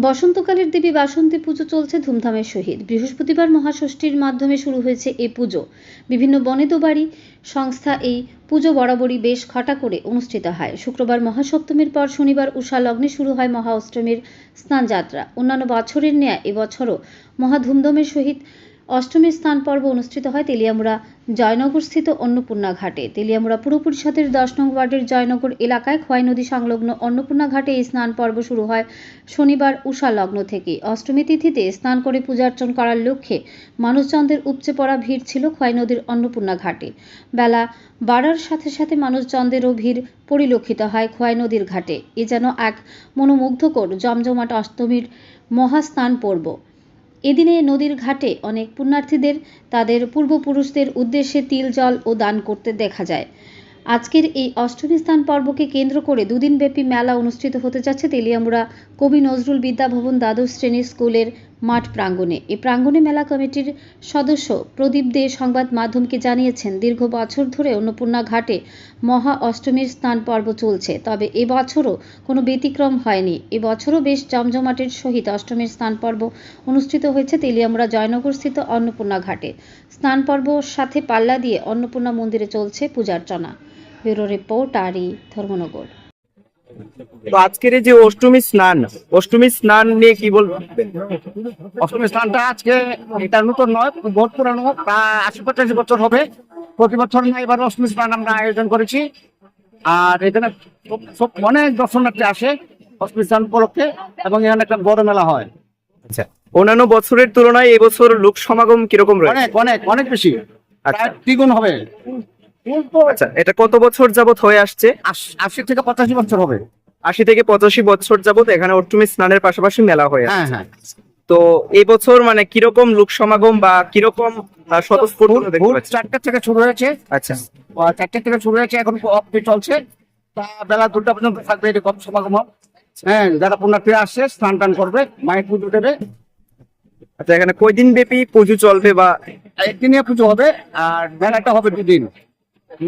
বসন্তকালের দেবী বাসন্তী পুজো চলছে ধুমধামের সহিত। বৃহস্পতিবার মহাষষ্ঠীর মাধ্যমে শুরু হয়েছে এ পুজো। বিভিন্ন বনেদ বাড়ি সংস্থা এই পুজো বরাবরই বেশ খটা করে অনুষ্ঠিত হয়। শুক্রবার মহাসপ্তমীর পর শনিবার উষা লগ্নে শুরু হয় মহা অষ্টমীর স্নানযাত্রা। অন্যান্য বছরের ন্যায় এবছরও মহা ধুমধামের সহিত অষ্টমীর স্নান পর্ব অনুষ্ঠিত হয় তেলিয়ামুড়া জয়নগরস্থিত অন্নপূর্ণা ঘাটে। তেলিয়ামুড়া পুর পরিষদের দশ নং ওয়ার্ডের জয়নগর এলাকায় খোয়াই নদী সংলগ্ন অন্নপূর্ণা ঘাটে এই স্নান পর্ব শুরু হয় শনিবার উষা লগ্ন থেকে। অষ্টমী তিথিতে স্নান করে পূজার্চন করার লক্ষ্যে মানুষজনদের উপচে পড়া ভিড় ছিল খোয়াই নদীর অন্নপূর্ণা ঘাটে। বেলা বাড়ার সাথে সাথে মানুষজনদেরও ভিড় পরিলক্ষিত হয় খোয়াই নদীর ঘাটে। এ যেন এক মনোমুগ্ধকর, জমজমাট অষ্টমীর মহাস্নান পর্ব। এদিনে নদীর ঘাটে অনেক পুণ্যার্থীদের, তাদের পূর্বপুরুষদের উদ্দেশ্যে তিল, জল ও দান করতে দেখা যায়। আজকের এই অষ্টমী স্থান পর্বকে কেন্দ্র করে দুদিনব্যাপী মেলা অনুষ্ঠিত হতে যাচ্ছে তেলিয়ামুড়া কবি নজরুল বিদ্যাভবন দ্বাদশ শ্রেণির স্কুলের মাঠ প্রাঙ্গণে। এই প্রাঙ্গণে মেলা কমিটির সদস্য প্রদীপ দে সংবাদ মাধ্যমকে জানিয়েছেন, দীর্ঘ বছর ধরে অন্নপূর্ণা ঘাটে মহা অষ্টমীর স্নান পর্ব চলছে। তবে এবছরও কোনো ব্যতিক্রম হয়নি। এবছরও বেশ জমজমাটের সহিত অষ্টমীর স্নান পর্ব অনুষ্ঠিত হয়েছে তেলিয়ামুড়া জয়নগরস্থিত অন্নপূর্ণা ঘাটে। স্নান পর্বর সাথে পাল্লা দিয়ে অন্নপূর্ণা মন্দিরে চলছে পূজার্চনা। ব্যুরো রিপোর্ট, আরই ধর্মনগর। তো আজকের যে অষ্টমী স্নান অষ্টমী স্নান নিয়ে কি বলব? অষ্টমী স্নানটা আজকে এটা নতুন নয় বহুত পুরানো আশি পঁচাশি বছর হবে। প্রতি বছর না এবার অষ্টমী স্নান আমরা আয়োজন করেছি। আর এখানে সব- অনেক দর্শনার্থী আসে অষ্টমী স্নান উপলক্ষে এবং এখানে একটা বড় মেলা হয়। আচ্ছা অন্যান্য বছরের তুলনায় এবছর লোক সমাগম কীরকম রয়েছে? অনেক অনেক অনেক বেশি। আচ্ছা। প্রায় দ্বিগুণ হবে। আচ্ছা এটা কত বছর যাবত হয়ে আসছে? আশ- থেকে পঁচাশি বছর হবে। আশি থেকে পঁচাশি বছর যাবত এখানে অষ্টমী স্নানের পাশাপাশি মেলা হয়ে আসছে। হ্যাঁ। হ্যাঁ তো এই বছর মানে কীরকম লোক সমাগম বা কীরকম স্বতঃস্ফূর্ত? চারটে থেকে শুরু হয়েছে। আচ্ছা। চারটে থেকে শুরু হয়েছে এখন অফি চলছে। তা বেলা দুটা পর্যন্ত থাকবে এরকম সমাগম হ্যাঁ যারা পুণ্যার্থী আসছে স্নান টান করবে মায়ের পুজো দেবে। আচ্ছা এখানে কয়দিন ব্যাপী পুজো চলবে বা একদিনে পুজো হবে আর মেলাটা হবে দুদিন।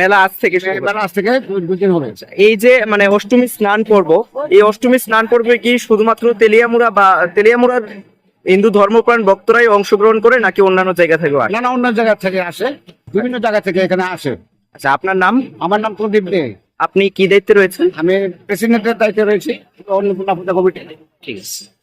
মেলা আজ থেকে মেলা আজ থেকে দুদিন হবে এই যে মানে অষ্টমী স্নান পর্ব এই অষ্টমী স্নান পর্বে কি শুধুমাত্র তেলিয়ামুড়া বা তেলিয়ামুড়ার হিন্দু ধর্মপ্রাণ ভক্তরাই অংশগ্রহণ করে নাকি অন্যান্য জায়গা থেকেও আসে? নানা অন্য জায়গা থেকে আসে। বিভিন্ন জায়গা থেকে এখানে আসে। আচ্ছা আপনার নাম? আমার নাম প্রদীপ দে। আপনি কি দায়িত্বে রয়েছেন? আমি প্রেসিডেন্টের দায়িত্বে রয়েছি। অন্নপূর্ণা পূজা কমিটি। ঠিক আছে।